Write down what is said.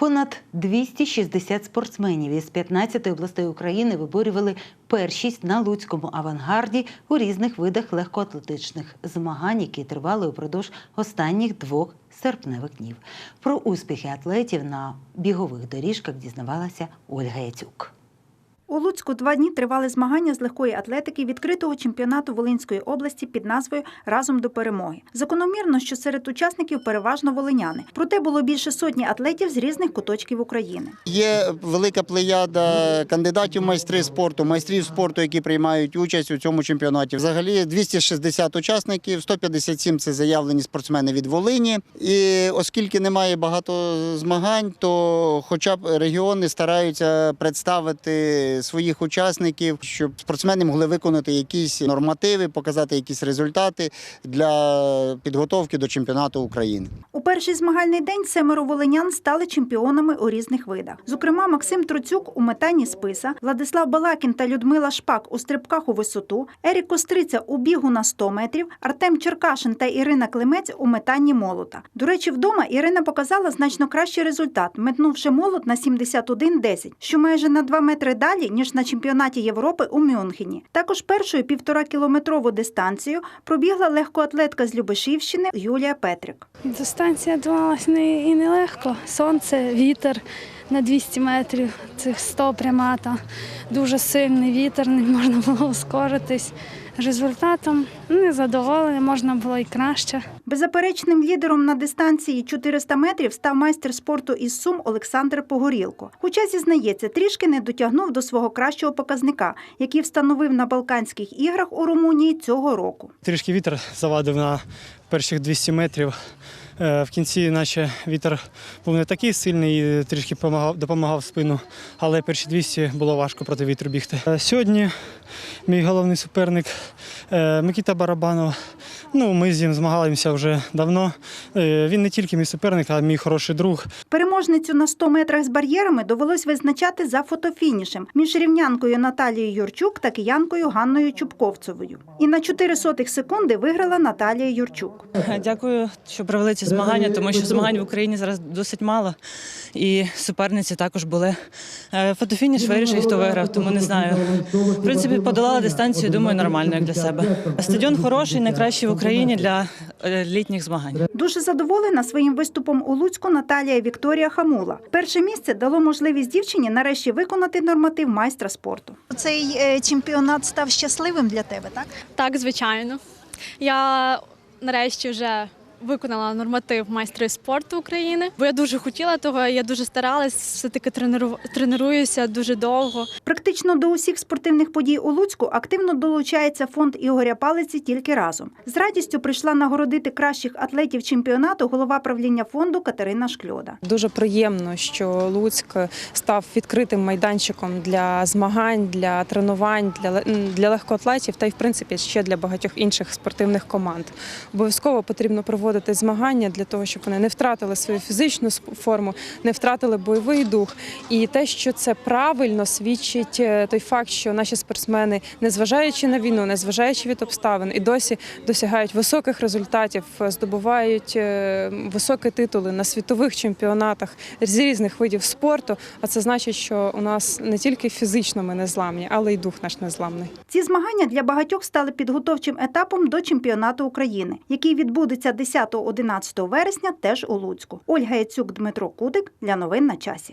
Понад 260 спортсменів із 15 областей України виборювали першість на луцькому авангарді у різних видах легкоатлетичних змагань, які тривали упродовж останніх двох серпневих днів. Про успіхи атлетів на бігових доріжках дізнавалася Ольга Яцюк. У Луцьку два дні тривали змагання з легкої атлетики відкритого чемпіонату Волинської області під назвою Разом до перемоги. Закономірно, що серед учасників переважно волиняни. Проте було більше сотні атлетів з різних куточків України. Є велика плеяда кандидатів майстри спорту, майстрів спорту, які приймають участь у цьому чемпіонаті. Взагалі 260 учасників, 157 – це заявлені спортсмени від Волині. І оскільки немає багато змагань, то хоча б регіони стараються представити своїх учасників, щоб спортсмени могли виконати якісь нормативи, показати якісь результати для підготовки до чемпіонату України. У перший змагальний день семеро волинян стали чемпіонами у різних видах. Зокрема, Максим Троцюк у метанні списа, Владислав Балакін та Людмила Шпак у стрибках у висоту, Ерік Костриця у бігу на 100 метрів, Артем Черкашин та Ірина Климець у метанні молота. До речі, вдома Ірина показала значно кращий результат, метнувши молот на 71,10, що майже на 2 метри далі, ніж на чемпіонаті Європи у Мюнхені. Також першою півтора кілометрову дистанцію пробігла легкоатлетка з Любешівщини Юлія Петрик. Дистанція давалась не і нелегко. Сонце, вітер на 200 метрів, цих 100 прямата. Дуже сильний вітер, не можна було ускоритись. Результатом не задоволена, можна було і краще. Беззаперечним лідером на дистанції 400 метрів став майстер спорту із Сум Олександр Погорілко. Хоча зізнається, трішки не дотягнув до свого кращого показника, який встановив на Балканських іграх у Румунії цього року. Трішки вітер завадив на перших 200 метрів. Е, В кінці, наче вітер був не такий сильний, і трішки помагав, допомагав спину, але перші 200 було важко проти вітру бігти. Е, Сьогодні мій головний суперник Микіта Микита Барабанов. Ну, ми з ним змагалися вже давно. Е, Він не тільки мій суперник, а мій хороший друг. Переможницю на 100 метрах з бар'єрами довелось визначати за фотофінішем між рівнянкою Наталією Юрчук та киянкою Ганною Чубковцевою. І на 4 сотих секунди виграла Наталія Юрчук. Дякую, що провели ці змагання, тому що змагань в Україні зараз досить мало. І суперниці також були. Е, Фотофініш вирішив, хто виграв, тому не знаю. В принципі, подолала дистанцію, думаю, нормально як для себе. Стадіон хороший, найкращий в Україні для е, літніх змагань. Дуже задоволена своїм виступом у Луцьку Наталія Вікторія Хамула. Перше місце дало можливість дівчині нарешті виконати норматив майстра спорту. Цей е, чемпіонат став щасливим для тебе, так? Так, звичайно. Я нарешті вже виконала норматив майстри спорту України, бо я дуже хотіла того, я дуже старалась, все-таки тренеру... тренуюся дуже довго. Практично до усіх спортивних подій у Луцьку активно долучається фонд Ігоря Палиці тільки разом. З радістю прийшла нагородити кращих атлетів чемпіонату голова правління фонду Катерина Шкльода. Дуже приємно, що Луцьк став відкритим майданчиком для змагань, для тренувань, для, для легкоатлетів та й в принципі ще для багатьох інших спортивних команд. Обов'язково потрібно проводити змагання для того, щоб вони не втратили свою фізичну форму, не втратили бойовий дух. І те, що це правильно, свідчить е, той факт, що наші спортсмени, незважаючи на війну, незважаючи від обставин, і досі досягають високих результатів, е, здобувають е, високі титули на світових чемпіонатах з різних видів спорту. А це значить, що у нас не тільки фізично ми незламні, але й дух наш незламний. Ці змагання для багатьох стали підготовчим етапом до чемпіонату України, який відбудеться 10-11 вересня теж у Луцьку. Ольга Яцюк, Дмитро Кудик для новин на часі.